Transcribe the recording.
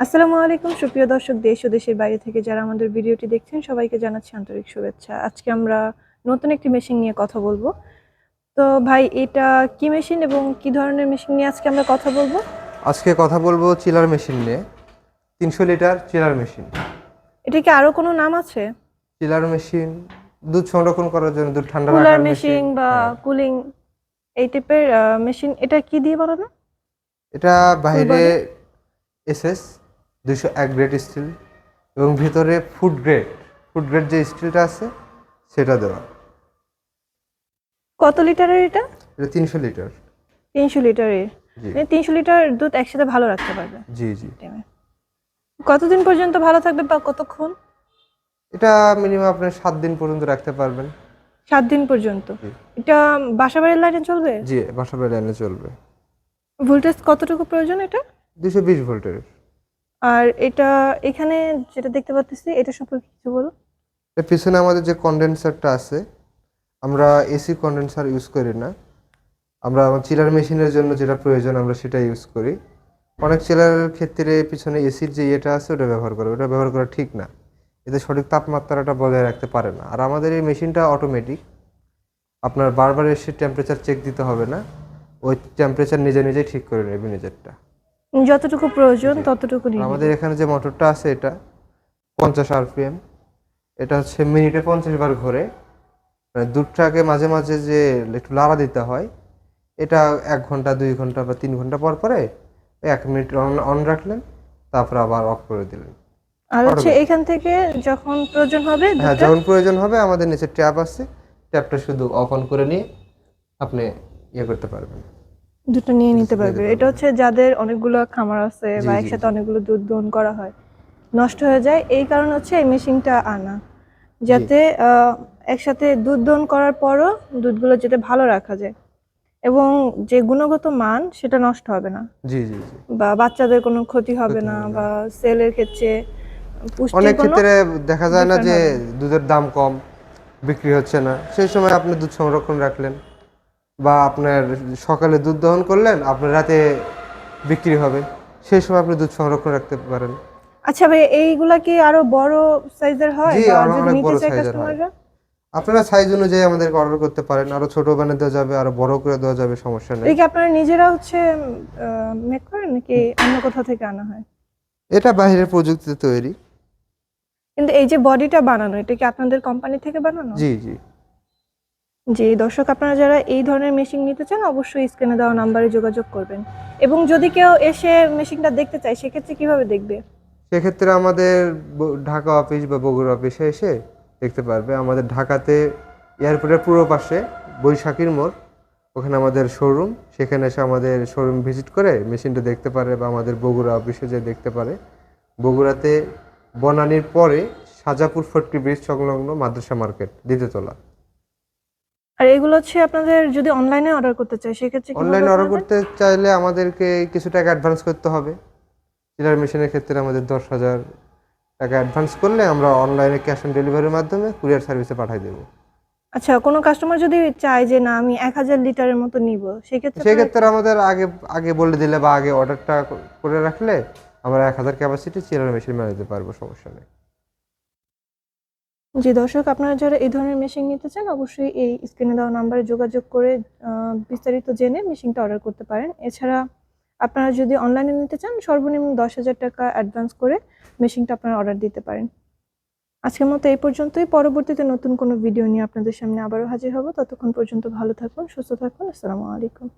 আসসালামু আলাইকুম সুপ্রিয় দর্শক দেশ ও দেশের বাইরে থেকে যারা আমাদের ভিডিওটি দেখছেন সবাইকে জানাচ্ছি আন্তরিক শুভেচ্ছা। আজকে আমরা নতুন একটি মেশিন নিয়ে কথা বলব। তো ভাই এটা কি মেশিন এবং কি ধরনের মেশিন নিয়ে আজকে আমরা কথা বলব? আজকে কথা বলব চিলার মেশিন নিয়ে। তিনশো লিটার চিলার মেশিন। এটা কি আরও কোনো নাম আছে? চিলার মেশিন দুধ সংরক্ষণ করার জন্য দুধ ঠান্ডা কুলার রাখার মেশিন মেশিন বা হ্যাঁ। কুলিং এই টাইপের মেশিন এটা কি দিয়ে বানানো? এটা বাইরে এসএস দুইশো এক গ্রেড স্টিল এবং ভিতরে ফুড গ্রেড ফুড গ্রেড যে স্টিলটা আছে সেটা দেওয়া। কত লিটারের এটা? এটা তিনশো লিটার। তিনশো লিটারের? মানে তিনশো লিটার দুধ একসাথে ভালো রাখতে পারবে? জি জি। কতদিন পর্যন্ত ভালো থাকবে বা কতক্ষণ? এটা মিনিমাম আপনার সাত দিন পর্যন্ত রাখতে পারবেন। সাত দিন পর্যন্ত? এটা বাসা বাড়ির লাইনে চলবে? জি বাসা বাড়ি এনে চলবে। ভোল্টেজ কতটুকু প্রয়োজন এটা? দুশো বিশ ভোল্টের। আর এটা এখানে যেটা দেখতে পাচ্ছি এটা সম্পর্কে কিছু বলো এর পিছনে আমাদের যে কন্ডেন্সারটা আছে, আমরা এসি কন্ডেন্সার ইউজ করি না। আমরা আমার চিলার মেশিনের জন্য যেটা প্রয়োজন, আমরা সেটা ইউজ করি। অনেক চিলারের ক্ষেত্রে পিছনে এসির যে ইয়েটা আছে, ওটা ব্যবহার করে, ওটা ব্যবহার করা ঠিক না। এতে সঠিক তাপমাত্রাটা বজায় রাখতে পারে না। আর আমাদের এই মেশিনটা অটোমেটিক আপনার বারবার এসে টেম্পারেচার চেক দিতে হবে না। ওই টেম্পারেচার নিজে নিজেই ঠিক করে নেবে নিজেরটা। যতটুকু প্রয়োজন ততটুকু নিয়ে আমাদের এখানে যে মোটরটা আছে এটা পঞ্চাশ আরপিএম এটা হচ্ছে মিনিটে পঞ্চাশ বার ঘোরে। মানে দুধটাকে মাঝে মাঝে যে একটু লাড়া দিতে হয় এটা এক ঘণ্টা দুই ঘণ্টা বা তিন ঘণ্টা পর পরে এক মিনিট অন অন রাখলেন তারপর আবার অফ করে দিলেন। আর হচ্ছে এখান থেকে যখন প্রয়োজন হবে হ্যাঁ যখন প্রয়োজন হবে আমাদের নিচে ট্যাপ আছে ট্যাপটা শুধু অফ অন করে নিয়ে আপনি ইয়ে করতে পারবেন। দুটো নিয়ে নিতে পারবে। এটা হচ্ছে যাদের অনেকগুলো খামার আছে বা একসাথে অনেকগুলো দুধ দহন করা হয় নষ্ট হয়ে যায়। এই কারণে হচ্ছে এই মেশিনটা আনা। যাতে একসাথে দুধ দহন করার পরও দুধগুলো যাতে ভালো রাখা যায়। এবং যে গুণগত মান সেটা নষ্ট হবে না। জি জি বা বাচ্চাদের কোনো ক্ষতি হবে না বা সেলের ক্ষেত্রে অনেক ক্ষেত্রে দেখা যায় না যে দুধের দাম কম বিক্রি হচ্ছে না। সেই সময় আপনি দুধ সংরক্ষণ রাখলেন। বা আপনার সকালে দুধ দহন করলেন আপনার রাতে বিক্রি হবে। সেই সময় আপনি দুধ সংরক্ষণ রাখতে পারেন। আচ্ছা ভাই এইগুলা কি আরও বড় সাইজের হয়? জি, আরও অনেক বড় হয়। কাস্টমাররা আপনারা সাইজ অনুযায়ী আমাদেরকে অর্ডার করতে পারেন। আরও ছোট বানিয়ে দেওয়া যাবে আরও বড় করে দেওয়া যাবে সমস্যা নেই। কি আপনারা নিজেরা হচ্ছে মেক করেন নাকি অন্য কোথাও থেকে আনা হয়? এটা বাইরের প্রযুক্তিতে তৈরি। কিন্তু এই যে বডিটা বানানো এটা কি আপনাদের কোম্পানি থেকে বানানো? জি জি। জি দর্শক আপনারা যারা এই ধরনের মেশিন নিতে চান, অবশ্যই স্ক্রিনে দেওয়া নাম্বারে যোগাযোগ করবেন। এবং যদি কেউ এসে মেশিনটা দেখতে চায়, সেক্ষেত্রে কীভাবে দেখবে? সেক্ষেত্রে আমাদের ঢাকা অফিস বা বগুড়া অফিসে এসে দেখতে পারবে। আমাদের ঢাকাতে এয়ারপোর্টের পূর্ব পাশে বৈশাখীর মোড়। ওখানে আমাদের শোরুম সেখানে এসে আমাদের শোরুম ভিজিট করে মেশিনটা দেখতে পারে বা আমাদের বগুড়া অফিসে যে দেখতে পারে। বগুড়াতে বনানীর পরে সাজাপুর ফটকি ব্রিজ সংলগ্ন মাদ্রাসা মার্কেট দ্বিতীয়তলা আর এগুলো হচ্ছে আপনাদের যদি অনলাইনে অর্ডার করতে চায় সেক্ষেত্রে অনলাইনে অর্ডার করতে চাইলে আমাদেরকে কিছু টাকা অ্যাডভান্স করতে হবে। চিলার মেশিনের ক্ষেত্রে আমাদের দশ হাজার টাকা অ্যাডভান্স করলে আমরা অনলাইনে ক্যাশ অন ডেলিভারির মাধ্যমে কুরিয়ার সার্ভিসে পাঠিয়ে দেবো। আচ্ছা কোনো কাস্টমার যদি চায় যে না আমি এক হাজার লিটারের মতো নিব সেক্ষেত্রে সেক্ষেত্রে আমাদের আগে আগে বলে দিলে বা আগে অর্ডারটা করে রাখলে আমরা এক হাজার ক্যাপাসিটি চিলার মেশিন দিতে পারব সমস্যা নেই। জি, দর্শক, আপনারা যারা এই ধরনের মেশিন নিতে চান, অবশ্যই এই স্ক্রিনে দেওয়া নাম্বারে যোগাযোগ করে বিস্তারিত জেনে মেশিনটা অর্ডার করতে পারেন। এছাড়া আপনারা যদি অনলাইনে নিতে চান, সর্বনিম্ন দশ হাজার টাকা অ্যাডভান্স করে মেশিনটা আপনারা অর্ডার দিতে পারেন। আজকের মতো এই পর্যন্তই। পরবর্তীতে নতুন কোনো ভিডিও নিয়ে আপনাদের সামনে আবারও হাজির হব। ততক্ষণ পর্যন্ত ভালো থাকুন, সুস্থ থাকুন। আসসালামু আলাইকুম।